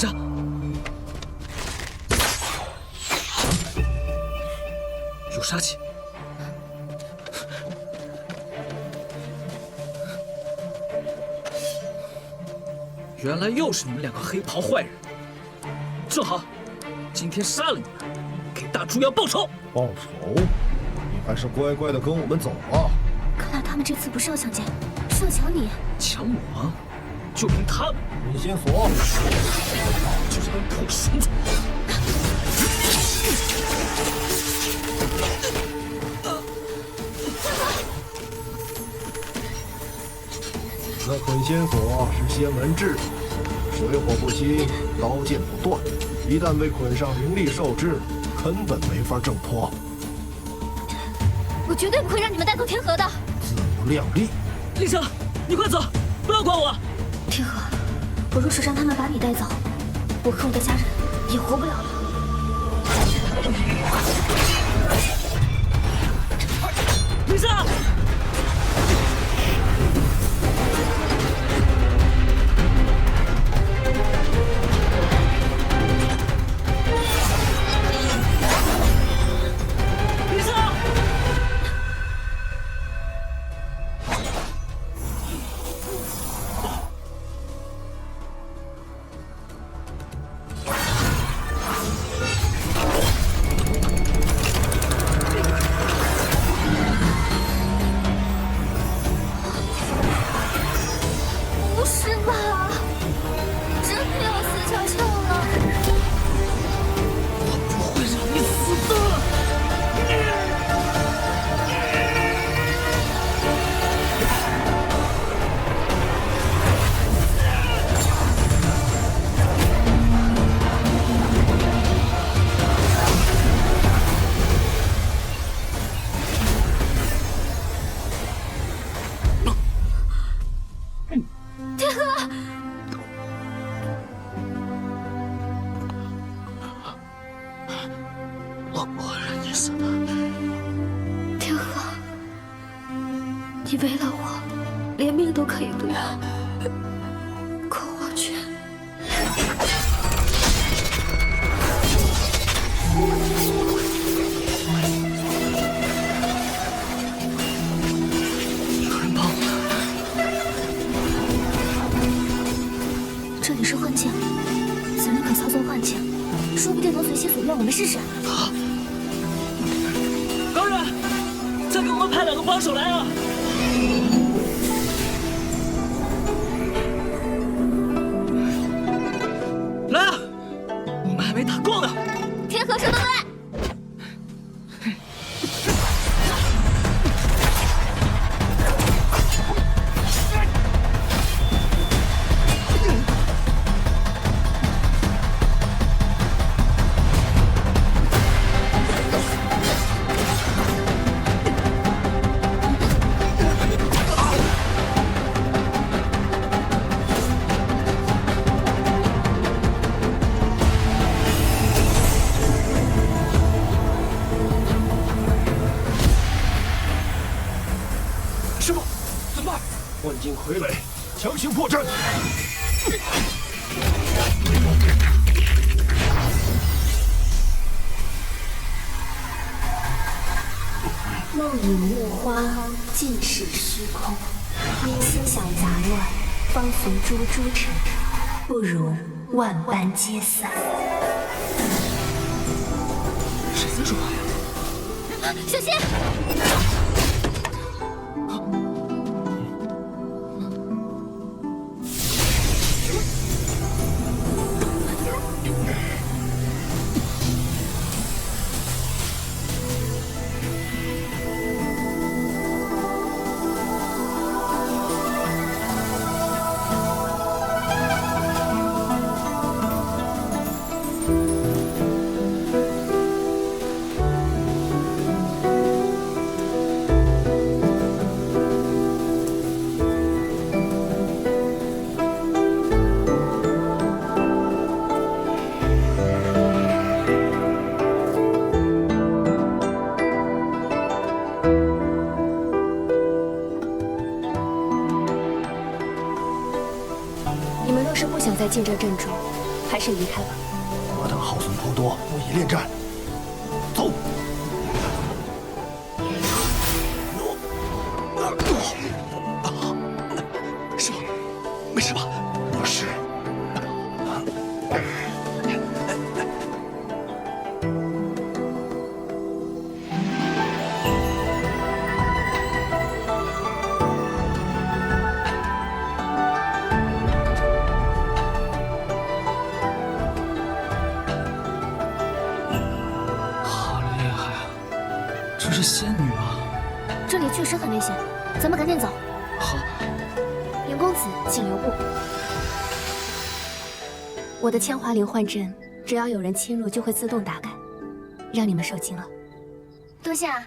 莎，有杀气。原来又是你们两个黑袍坏人，正好，今天杀了你们，给大猪妖报仇。报仇？你还是乖乖的跟我们走吧。看来他们这次不是要抢劫，是要抢你。抢我？就凭他们？引线索，就这帮破孙子！那捆仙索是仙文制，水火不侵，刀剑不断。一旦被捆上灵力受制，根本没法挣脱。我绝对不会让你们带走天河的。自不量力。丽莎，你快走，不要管我。天河，我若是让他们把你带走，我和我的家人也活不了了。你为了我，连命都可以不要，可我却……有人帮我！这里是幻境，此人可操作幻境？说不定能随心所愿，我们试试。好，高人，再给我们派两个帮手来啊！傀儡，强行破阵！梦影木花，尽是虚空。因心想杂乱，方随诸诸尘，不如万般皆散。谁在说话呀？小心！你们若是不想再进这阵中，还是离开吧。我等耗损颇多，不宜恋战。走。师傅，没事吧？是仙女吗？这里确实很危险，咱们赶紧走。好，云公子，请留步。我的千华灵幻阵，只要有人侵入就会自动打开，让你们受惊了。多谢啊，